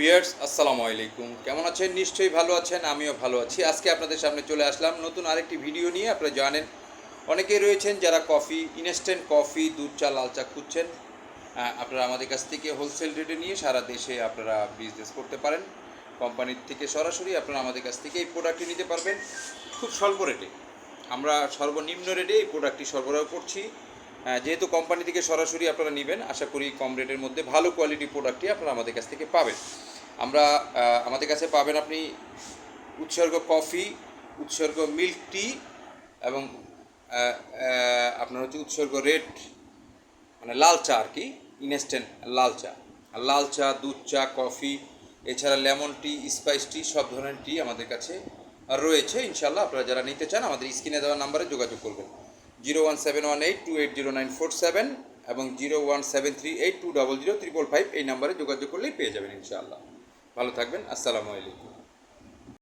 Viewers আসসালামু আলাইকুম। কেমন আছেন? নিশ্চয়ই ভালো আছেন, আমিও ভালো আছি। আজকে আপনাদের সামনে চলে আসলাম নতুন আরেকটি ভিডিও নিয়ে। আপনারা জানেন, অনেকেই রয়েছেন যারা কফি ইনস্ট্যান্ট কফি, দুধ চা, লাল চা খুঁজছেন। আপনারা আমাদের কাছ থেকে হোলসেল রেটে নিয়ে সারা দেশে আপনারা বিজনেস করতে পারেন। কোম্পানির থেকে সরাসরি আপনারা আমাদের কাছ থেকে এই প্রোডাক্টটি নিতে পারবেন। খুব স্বল্প রেটে আমরা সর্বনিম্ন রেটে এই প্রোডাক্টটি সরবরাহ করছি। যেহেতু কোম্পানি থেকে সরাসরি আপনারা নেবেন, আশা করি কম রেটের মধ্যে ভালো কোয়ালিটি প্রোডাক্টটি আপনারা আমাদের কাছ থেকে পাবেন। আমরা আমাদের কাছে পাবেন আপনি উৎসর্গ কফি উৎসর্গ মিল্ক টি এবং আপনার হচ্ছে উৎসর্গ রেড মানে লাল চা আর কি ইনস্ট্যান্ট লাল চা। লাল চা, দুধ চা কফি এছাড়া লেমন টি স্পাইস টি সব ধরনের টি আমাদের কাছে রয়েছে। ইনশাল্লাহ আপনারা যারা নিতে চান, আমাদের স্ক্রিনে দেওয়া নাম্বারে যোগাযোগ করবেন। Zero one seven one eight two eight zero nine four seven এবং zero one seven three eight two double zero triple five এই নাম্বারে যোগাযোগ করলেই পেয়ে যাবেন ইনশাআল্লাহ। ভালো থাকবেন, আসসালামু আলাইকুম।